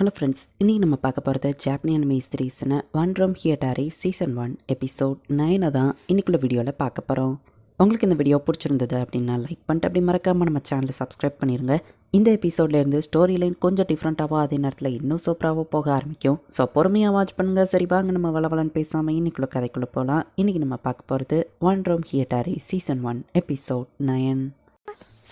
Hello friends இன்றைக்கி நம்ம பார்க்க போகிறது ஜாப்னியன் anime one room ஹியட்டாரி season one episode நைனை தான் இன்றைக்குள்ள வீடியோவில் பார்க்க போகிறோம் உங்களுக்கு இந்த வீடியோ பிடிச்சிருந்தது அப்படின்னா லைக் பண்ணிட்டு அப்படி மறக்காமல் நம்ம சேனலை சப்ஸ்கிரைப் பண்ணிடுங்க இந்த எபிசோட்லேருந்து ஸ்டோரி லைன் கொஞ்சம் டிஃப்ரெண்ட்டாகவோ அதே நேரத்தில் இன்னும் சூப்பராகவோ போக ஆரம்பிக்கும். ஸோ பொறுமையாக வாட்ச் பண்ணுங்கள் சரி வாங்க நம்ம வளவலன்னு பேசாமல் இன்றைக்குள்ள கதைக்குள்ளே போகலாம் இன்றைக்கி நம்ம பார்க்க போகிறது one room ஹியட்டாரி season one episode nine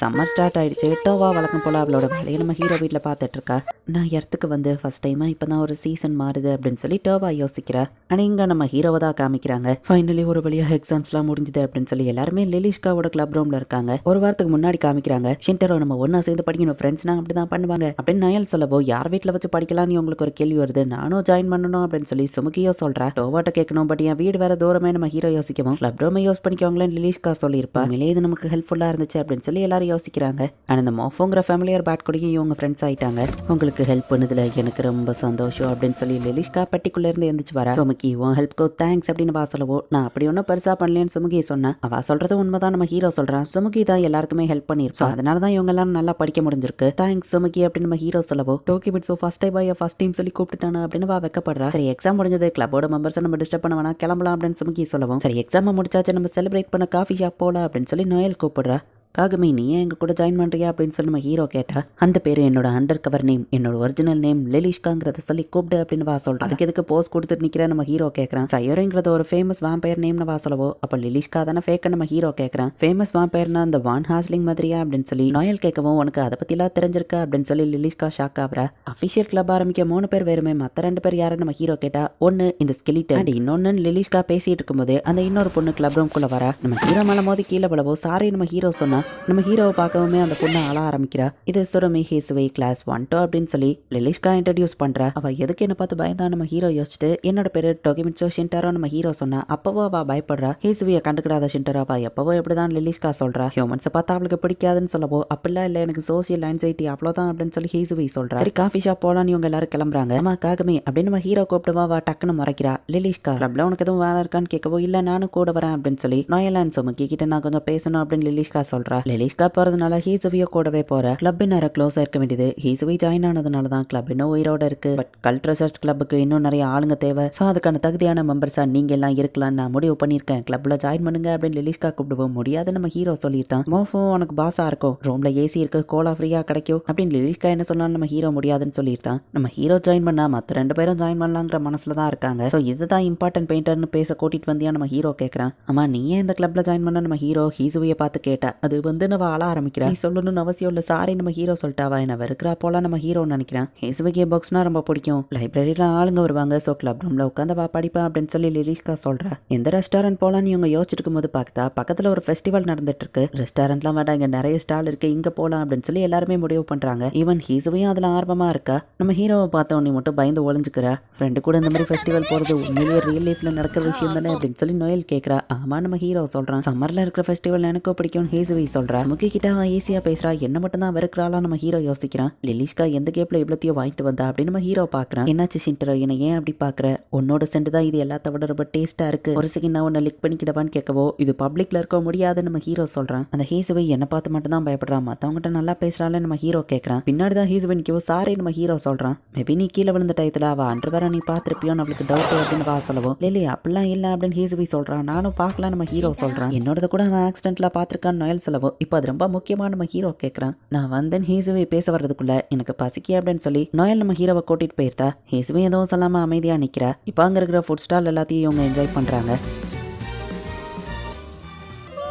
summer start ஆயிடுச்சு. டோவா வழக்கம் போல் அவளோட வேலையை நம்ம ஹீரோ வீட்டில் பார்த்துட்டு இருக்கா நான் இடத்துக்கு வந்து ஃபர்ஸ்ட் டைமாக இப்போ தான் ஒரு சீசன் மாறுது அப்படின்னு சொல்லி டோவா யோசிக்கிறா. ஆனால் இங்கே நம்ம ஹீரோவை தான் காமிக்கிறாங்க. ஃபைனலி ஒரு வழியாக எக்ஸாம்ஸ்லாம் முடிஞ்சுது அப்படின்னு சொல்லி எல்லாருமே லெலிஷ்காவோட கிளப் ரூமில் இருக்காங்க. ஒரு வாரத்துக்கு முன்னாடி காமிக்கிறாங்க. ஷின்டரோ நம்ம ஒன்றா சேர்ந்து படிக்கணும். ஃப்ரெண்ட்ஸ்னா அப்படி தான் பண்ணுவாங்க. அப்படின்னு நயல் சொல்லவோ யார் வீட்டில் வச்சு படிக்கலாம்னு உங்களுக்கு ஒரு கேள்வி வருது? நானும் ஜாயின் பண்ணணும் அப்படின்னு சொல்லி சுமுகியோ சொல்கிறா டோவாட்ட கேட்கணும் பட் என் வீடு வேற தூரமே நம்ம ஹீரோ யோசிக்கவும். கிளப் ரூமை யூஸ் பண்ணிக்கோங்களேன் லிலிஷ்கா சொல்லியிருப்பா. உண்மையிலே இது நமக்கு ஹெல்ப்ஃபுல்லாக இருந்துச்சு அப்படின்னு சொல்லி எல்லாரும் யோசிக்கிறாங்க. ஆனால் இந்த மோஃபோங்கிற ஃபேமிலியர் பேட் கூடயும் இவங்க ஃப்ரெண்ட்ஸ் ஆயிட்டாங்க. உங்களுக்கு ஹெல்ப் பண்ணதுல எனக்கு ரொம்ப சந்தோஷம் அப்படின்னு சொல்லி லலிஷ்கா பட்டிக்குள்ள இருந்து எந்திரிச்சு வரா. சுமுகி உன் ஹெல்ப்க்கு தேங்க்ஸ் அப்படின்னு வா சொல்லவோ நான் அப்படி ஒன்றும் பெருசா பண்ணலன்னு சுமுகி சொன்னா. அவ சொல்றது உண்மைதான் நம்ம ஹீரோ சொல்றான். சுமுகி தான் எல்லாருக்குமே ஹெல்ப் பண்ணிருக்கோம் அதனால தான் இவங்க எல்லாரும் நல்லா படிக்க முடிஞ்சிருக்கு. தேங்க்ஸ் சுமுகி அப்படின்னு நம்ம ஹீரோ சொல்லவோ டோக்கி பிட்ஸோ first time boy first time சொல்லி கூப்பிட்டுட்டானா அப்படின்னு வா வைக்கப்படுறா. சரி எக்ஸாம் முடிஞ்சது கிளப்போட மெம்பர்ஸ் நம்ம டிஸ்டர்ப் பண்ண வேணா கிளம்பலாம் அப்படின்னு சுமுகி சொல்லவும். சரி எக்ஸாம் முடிச்சாச்சு நம்ம செலிப்ரேட் பண்ண காஃபி ஷாப் போலாம் அப்படின்னு சொல்லி நோயல் கூப்பிடுறா. காகமே நீ ஏன் எங்க கூட ஜாயின் பண்றியா அப்படின்னு சொல்லி நம்ம ஹீரோ கேட்டா அந்த பேர் என்னோட அண்டர் கவர் நேம் என்னோட ஒரிஜினல் நேம் லெலிஷ்காங்கிறத சொல்லி கூப்பிடு அப்படின்னு வா சொல்கிறேன் அதுக்கு எதுக்கு போஸ் கொடுத்துட்டு நிக்கிற நம்ம ஹீரோ கேட்கறான் சயோரிங்கிறது ஒரு ஃபேமஸ் வாம்பயர் நேம்னு வா சொல்லவோ அப்போ லிலிஷ்கா தானே ஃபேக்கை நம்ம ஹீரோ கேட்கறான் ஃபேமஸ் வாம்பயர்னா அந்த வான் ஹாஸ்லிங் மாதிரியா அப்படின்னு சொல்லி நோயல் கேட்கவும் உனக்கு அதை பத்திலாம் தெரிஞ்சிருக்கா அப்படின்னு சொல்லி லிலிஷ்கா ஷாக் ஆகுறா. அஃபிஷியல் கிளப் ஆரம்பிக்க மூணு பேர் வேறுமே மத்த ரெண்டு பேர் யாரும் நம்ம ஹீரோ கேட்டா ஒன்னு இந்த ஸ்கெலிட்டன் அண்ட் இன்னொன்னு லிலிஷ்கா பேசிட்டு இருக்கும்போது அந்த இன்னொரு பொண்ணு கிளப் ரூம்குள்ளே வரா. நம்ம ஹீரோ மேலே மோதி கீழே விழவோ சாரி நம்ம ஹீரோ சொன்னா நம்ம ஹீரோவை பார்க்கவுமே அந்த பொண்ணை ஆள ஆரம்பிக்கிறா. இது சுரமி ஹேசுவை கிளாஸ் ஒன் டூ அப்படின்னு சொல்லி லலிஷ்கா இன்ட்ரடியூஸ் பண்ணுறா அவள் எதுக்கு என்ன பார்த்து பயந்தா? நம்ம ஹீரோ யோசிச்சுட்டு என்னோட பேர் டொகிமிட்சோ ஷின்டாரோ நம்ம ஹீரோ சொன்னா அப்பவோ அவள் பயப்படுறா. ஹேசுவியை கண்டுக்கிடாத ஷின்டாரோ அவள் எப்பவோ எப்படிதான் லலிஷ்கா சொல்றா. ஹியூமன்ஸை பார்த்தா அவளுக்கு பிடிக்காதுன்னு சொல்லவோ அப்படிலாம் இல்லை எனக்கு சோசியல் ஆன்சைட்டி அவ்வளோதான் அப்படின்னு சொல்லி ஹேசுவி சொல்கிறா சரி காஃபி ஷாப் போலான்னு இவங்க எல்லாரும் கிளம்புறாங்க. அம்மா காகமே அப்படின்னு நம்ம ஹீரோ கூப்பிடுவா வா டக்குன்னு முறைக்கிறா. லலிஷ்கா கிளப்ல உனக்கு எதுவும் வேலை இருக்கான்னு கேட்கவோ இல்லை நானும் கூட வரேன் அப்படின்னு சொல்லி நோயலான் சுமுக்கி கிட்ட நான் கொஞ்சம் பேசணும் அப்படின்னு லிலிஷ்கா சொல்றா லிலிஷ்கா போறதுனால ஹீசுவிய கூடவே போற. கிளப் நேரம் க்ளோஸா இருக்க வேண்டியது. ஹீசுவி ஜாயின் ஆனதுனால தான் கிளப் இன்னும் உயிரோட இருக்கு. பட் கல்ட் ரிசர்ச் கிளப்புக்கு இன்னும் நிறைய ஆளுங்க தேவை. ஸோ அதுக்கான தகுதியான மெம்பர்ஸா நீங்க எல்லாம் இருக்கலாம்னு நான் முடிவு பண்ணியிருக்கேன். கிளப்ல ஜாயின் பண்ணுங்க அப்படின்னு லிலிஷ்கா கூப்பிடுவோம். முடியாது நம்ம ஹீரோ சொல்லியிருந்தான். மோஃபோ உனக்கு பாஸா இருக்கும் ரூம்ல ஏசி இருக்கு. கோலா ஃப்ரீயா கிடைக்கும். அப்படின்னு லிலிஷ்கா என்ன சொன்னாலும் நம்ம ஹீரோ முடியாதுன்னு சொல்லியிருந்தான். நம்ம ஹீரோ ஜாயின் பண்ணா மற்ற ரெண்டு பேரும் ஜாயின் பண்ணலாங்கிற மனசுல தான் இருக்காங்க. ஸோ இதுதான் இம்பார்ட்டன்ட் பெயிண்டர்னு பேச கூட்டிட்டு வந்தியா நம்ம ஹீரோ கேட்கறான் ஆமா நீ ஏன் இந்த கிளப்ல ஜாயின் பண்ண? நம்ம ஹீரோ ஹீசுவையை பார்த்து கேட்டா. அது வந்து நம்ம ஆள ஆரம்பிக்கிறா? நீ சொல்லணும்னு அவசியம் இல்லை. சாரி நம்ம ஹீரோ சொல்லிட்டாவா? என்ன வெறுக்கிறா போல நம்ம ஹீரோன்னு நினைக்கிறேன் ஹேசுவகே புக்ஸ்னா ரொம்ப பிடிக்கும். லைப்ரரியில ஆளுங்க வருவாங்க. ஸோ கிளப் ரூம்ல உட்காந்து வா படிப்பேன் அப்படின்னு சொல்லி லிலிஷ்கா சொல்றா. எந்த ரெஸ்டாரண்ட் போலான்னு இவங்க யோசிச்சுட்டு இருக்கும்போது பார்த்தா பக்கத்துல ஒரு ஃபெஸ்டிவல் நடந்துட்டு இருக்கு ரெஸ்டாரண்ட்லாம் வேண்டாம். இங்க நிறைய ஸ்டால் இருக்கு. இங்க போலாம் அப்படின்னு சொல்லி எல்லாருமே முடிவு பண்றாங்க. ஈவன் ஹீசுவையும் அதுல ஆர்வமா இருக்கா. நம்ம ஹீரோவை பார்த்த உடனே மட்டும் பயந்து ஒளிஞ்சுக்கிறா. ஃப்ரெண்டு கூட இந்த மாதிரி ஃபெஸ்டிவல் போறது உண்மையிலேயே ரியல் லைஃப்ல நடக்கிற விஷயம் தானே அப்படின்னு சொல்லி நோயல் கேட்கறா ஆமா நம்ம ஹீரோ சொல்றான். சம்மர்ல இருக்கிற ஃபெஸ்டிவல் எனக்கும் பிடிக்கும். ஹீசுவை சொல்றா? முக்கி கிட்ட அவன் ஈஸியா பேசுறா. என்ன மட்டும் தான் வெறுக்கிறாளா நம்ம ஹீரோ யோசிக்கிறான். லிலிஷ்கா எந்த கேப்ல இவ்வளோத்தையும் வாங்கிட்டு வந்தா அப்படின்னு நம்ம ஹீரோ பாக்குறான். என்னாச்சு சின்டரோ என்ன ஏன் அப்படி பாக்குற? உன்னோட சென்ட் தான் இது எல்லாத்த விட ரொம்ப டேஸ்டா இருக்கு. ஒரு செகண்ட் நான் உன்னை லிக் பண்ணிக்கிடவான்னு கேட்கவோ இது பப்ளிக்ல இருக்க முடியாதுன்னு நம்ம ஹீரோ சொல்றான். அந்த ஹீசுவை என்ன பார்த்து மட்டும் தான் பயப்படுறான். மத்தவங்ககிட்ட நல்லா பேசுறாள் நம்ம ஹீரோ கேட்கறான். பின்னாடி தான் ஹீசுவை நிற்கவோ சாரி நம்ம ஹீரோ சொல்றான். மேபி நீ கீழே விழுந்த டயத்துல அவ அன்று வேற நீ பார்த்துருப்பியோ நம்மளுக்கு டவுட் அப்படின்னு வா சொல்லவும் லிலி அப்படிலாம் இல்லை அப்படின்னு ஹீசுவை சொல்றான். நானும் பார்க்கலாம் நம்ம ஹீரோ சொல்றான். என்னோடது கூட அவன் ஆக்சிடென்ட்ல பார்த்துருக்கான்னு நோயல் சொல்லவோ இப்போ அது ரொம்ப முக்கியமான நம்ம ஹீரோ கேட்குறான் நான் வந்தேன் ஹேசுவை பேச வர்றதுக்குள்ள எனக்கு பசிக்கி அப்படின்னு சொல்லி நோயல் நம்ம ஹீரோவை கூட்டிட்டு போயிருந்தா ஹேசுவை எதுவும் சொல்லாமல் அமைதியாக நிற்கிறா இப்போ அங்க இருக்கிற ஃபுட் ஸ்டால் எல்லாத்தையும் இவங்க என்ஜாய் பண்ணுறாங்க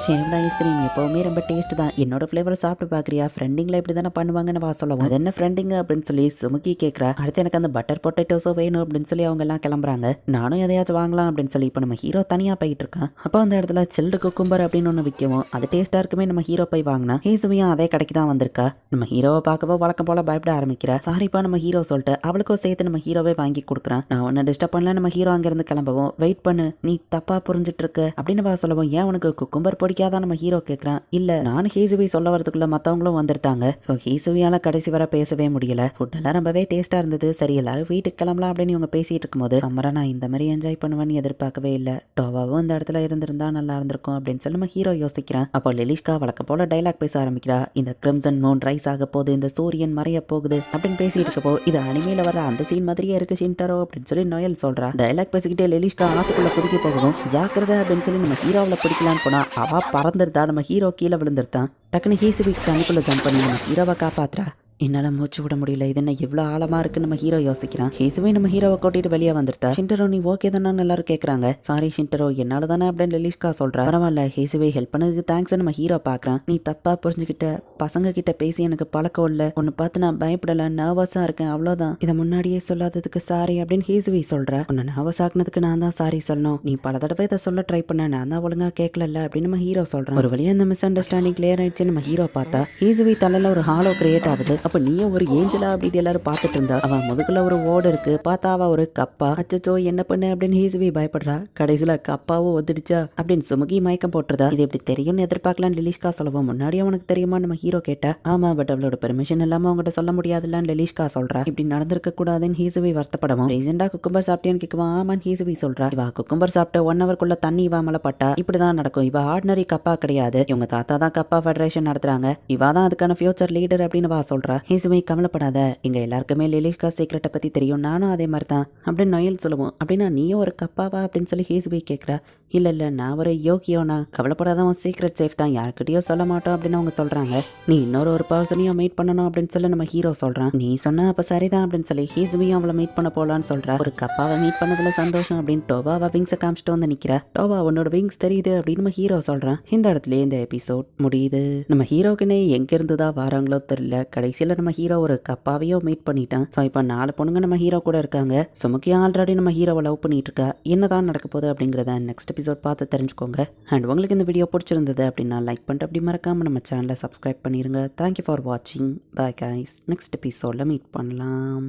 ஷேம்டா ஐஸ்கிரீம். எப்போவுமே ரொம்ப டேஸ்ட் தான். என்னோட ஃப்ளேவர் சாப்பிட்டு பார்க்குறியா ஃப்ரெண்டிங்கில் இப்படி தானே பண்ணுவாங்கன்னு வா சொல்லுவோம் அது என்ன ஃப்ரெண்டிங் அப்படின்னு சொல்லி சுமுக்கி கேட்குறா அடுத்து எனக்கு அந்த பட்டர் பொட்டேட்டோஸோ வேணும் அப்படின்னு சொல்லி அவங்க எல்லாம் கிளம்புறாங்க. நானும் எதையாச்சும் வாங்கலாம் அப்படின்னு சொல்லி இப்போ நம்ம ஹீரோ தனியாக போயிட்டு இருக்கான். அப்போ அந்த இடத்துல சில்டு குக்கும்பர் அப்படின்னு ஒன்று விற்கவும் அது டேஸ்ட்டாக இருக்குமே நம்ம ஹீரோ போய் வாங்கினா. ஹேசுவையும் அதே கடைக்கு தான் வந்திருக்கா. நம்ம ஹீரோவை பார்க்கவோ வழக்கம் போல பயப்பட ஆரம்பிக்கிறா. சாரிப்பா நம்ம ஹீரோ சொல்லிட்டு அவளுக்கும் சேர்த்து நம்ம ஹீரோவே வாங்கி கொடுக்குறான். நான் உன்னை டிஸ்டர்ப் பண்ணல நம்ம ஹீரோ அங்கேருந்து கிளம்பவும். வெயிட் பண்ணு நீ தப்பா புரிஞ்சிட்டு இருக்க அப்படின்னு வா சொல்லவும். ஏன் உனக்கு குக்கும்பர் பொடி பிடிக்காதா நம்ம ஹீரோ கேட்குறான் இல்லை நானும் ஹீசுவி சொல்ல வரதுக்குள்ள மற்றவங்களும் வந்திருந்தாங்க ஸோ ஹீசுவியால் கடைசி வரை பேசவே முடியல. ஃபுட்டெல்லாம் ரொம்பவே டேஸ்ட்டாக இருந்தது. சரி எல்லாரும் வீட்டுக்கு கிளம்பலாம் அப்படின்னு இவங்க பேசிகிட்டு இருக்கும்போது சம்மரை நான் இந்த மாதிரி என்ஜாய் பண்ணுவேன்னு எதிர்பார்க்கவே இல்லை. டோவாவும் இந்த இடத்துல இருந்திருந்தா நல்லா இருந்திருக்கும் அப்படின்னு சொல்லி நம்ம ஹீரோ யோசிக்கிறேன். அப்போ லெலிஷ்கா வழக்கம் போல டைலாக் பேச ஆரம்பிக்கிறா. இந்த கிரிம்சன் மூன் ரைஸ் ஆக போகுது. இந்த சூரியன் மறைய போகுது அப்படின்னு பேசிட்டு இருக்கப்போ இது அனிமையில் வர அந்த சீன் மாதிரியே இருக்கு ஷின்டரோ அப்படின்னு சொல்லி நோயல் சொல்றா. டைலாக் பேசிக்கிட்டே லெலிஷ்கா ஆத்துக்குள்ள குதிக்க போகணும் ஜாக்கிரதை அப்படின்னு சொல்லி நம்ம ஹீரோவில் பிடிக்கலான்னு போனா அவ பறந்துருந்தா நம்ம ஹீரோ கீழே விழுந்துருத்தான். டக்குனு ஹீசுவி தண்ணிக்குள்ள ஜம்ப் பண்ணி நம்ம ஹீரோவை காப்பாத்துறா. என்னால் மூச்சு விட முடியல. இது என்ன எவ்வளோ ஆழமா இருக்குன்னு நம்ம ஹீரோ யோசிக்கிறான். ஹேசுவே நம்ம ஹீரோவை கூட்டிட்டு வெளியே வந்துருத்தா? ஷிண்டரோ நீ ஓகே தானே எல்லாரும் கேட்குறாங்க சாரி ஷிண்டரோ என்னால தானே அப்படின்னு லலிஷ்கா சொல்றா. பரவாயில்ல ஹேசுவே ஹெல்ப் பண்ணதுக்கு தேங்க்ஸ் நம்ம ஹீரோ பார்க்குறான் நீ தப்பா புரிஞ்சுக்கிட்ட பசங்க கிட்ட பேசி எனக்கு பழக்கம் இல்லை. ஒன்று பார்த்து நான் பயப்படல நர்வஸாக இருக்கேன் அவ்வளோதான் இதை முன்னாடியே சொல்லாததுக்கு சாரி அப்படின்னு ஹேசுவே சொல்றா. உன்னை நர்வஸ் ஆக்குனதுக்கு நான் தான் சாரி சொல்லணும். நீ பல தடவை இதை சொல்ல ட்ரை பண்ண நான் தான் ஒழுங்கா கேட்கல அப்படின்னு நம்ம ஹீரோ சொல்றான். ஒரு வழியா இந்த மிஸ் அண்டர்ஸ்டாண்டிங் கிளியர் ஆயிடுச்சு நம்ம ஹீரோ பார்த்தா ஹேசுவே தலையில ஒரு ஹாலோ கிரியேட் ஆகுது. அப்ப நீயும் ஒரு ஏஞ்சலா அப்படின்னு எல்லாரும் பார்த்துட்டு இருந்தா. அவன் முதுகுல ஒரு ஓடு இருக்கு. பார்த்தா அவ ஒரு கப்பா. அச்சச்சோ என்ன பண்ண அப்படின்னு ஹீசுவி பயப்படுறா. கடைசியில கப்பாவும் வந்துடுச்சா அப்படின்னு சுமுகி மயக்கம் போட்டுருதா இது எப்படி தெரியும்னு எதிர்பார்க்கலாம்னு லலிஷ்கா சொல்லவும் முன்னாடியே உனக்கு தெரியுமா? நம்ம ஹீரோ கேட்டா. ஆமா பட் அவளோட பெர்மிஷன் இல்லாம அவங்ககிட்ட சொல்ல முடியாதுலான்னு லலிஷ்கா சொல்றா. இப்படி நடந்திருக்க கூடாதுன்னு ஹீசுவி வருத்தப்படவும் ரீசெண்டா குக்கும்பர் சாப்பிட்டேன்னு கேட்குவா ஆமான்னு ஹீசுவி சொல்றா. இவா குக்கும்பர் சாப்பிட்ட ஒன் ஹவர்க்குள்ள தண்ணி இவா மேல பட்டா. இப்படிதான் நடக்கும். இவ ஆர்டினரி கப்பா கிடையாது. இவங்க தாத்தா தான் கப்பா ஃபெடரேஷன் நடத்துறாங்க. இவா தான் அதுக்கான ஃபியூச்சர் லீடர் அப்படின்னு வா சொல்றா. ஹீசுவி கவலைப்படாத. எங்கள் எல்லாருக்குமே லலிஷ்கா சீக்கிரட்டை பற்றி தெரியும். நானும் அதே மாதிரி தான் அப்படின்னு நொயல் சொல்லுவோம். அப்படின்னா நீயும் ஒரு கப்பாவா? அப்படின்னு சொல்லி ஹீசுவி கேட்குறா இல்லை இல்லை நான் ஒரு யோகியோனா? கவலைப்படாதவன் சீக்ரெட் சேஃப் தான். யார்கிட்டயும் சொல்ல மாட்டோம் அப்படின்னு அவங்க சொல்கிறாங்க நீ இன்னொரு ஒரு பர்சனையும் மீட் பண்ணணும் அப்படின்னு சொல்லி நம்ம ஹீரோ சொல்கிறான் நீ சொன்னா அப்போ சரிதான் அப்படின்னு சொல்லி ஹீசுவியும் அவளை மீட் பண்ண போகலான்னு சொல்கிறா ஒரு கப்பாவை மீட் பண்ணதில் சந்தோஷம் அப்படின்னு டோபாவை விங்ஸை காமிச்சிட்டு வந்து நிற்கிறா டோபா உன்னோட விங்ஸ் தெரியுது அப்படின்னு நம்ம ஹீரோ சொல்கிறான் இந்த இடத்துல இந்த எபிசோட் முடியுது. நம்ம ஹீரோக்குன்னே எங்கேருந்து தான் வராங்களோ தெரியல. கடைசியில் நம்ம ஹீரோ ஒரு கப்பாவையும் மீட் பண்ணிட்டான். ஸோ இப்போ நாலு பொண்ணுங்க நம்ம ஹீரோ கூட இருக்காங்க. சுமுக்கி ஆல்ரெடி நம்ம ஹீரோவை லவ் பண்ணிட்டு இருக்கா. என்னதான் நடக்க போகுது அப்படிங்கிறத நெக்ஸ்ட் எபிசோட் பார்த்து தெரிஞ்சுக்கோங்க. அண்ட் உங்களுக்கு இந்த வீடியோ பிடிச்சிருந்தது அப்படின்னா லைக் பண்ணிட்டு அப்படி மறக்காமல் நம்ம சேனலை சப்ஸ்கிரைப் பண்ணிடுங்க தேங்க்யூ ஃபார் வாட்சிங் பாய் கைஸ் நெக்ஸ்ட் எபிசோடில் மீட் பண்ணலாம்.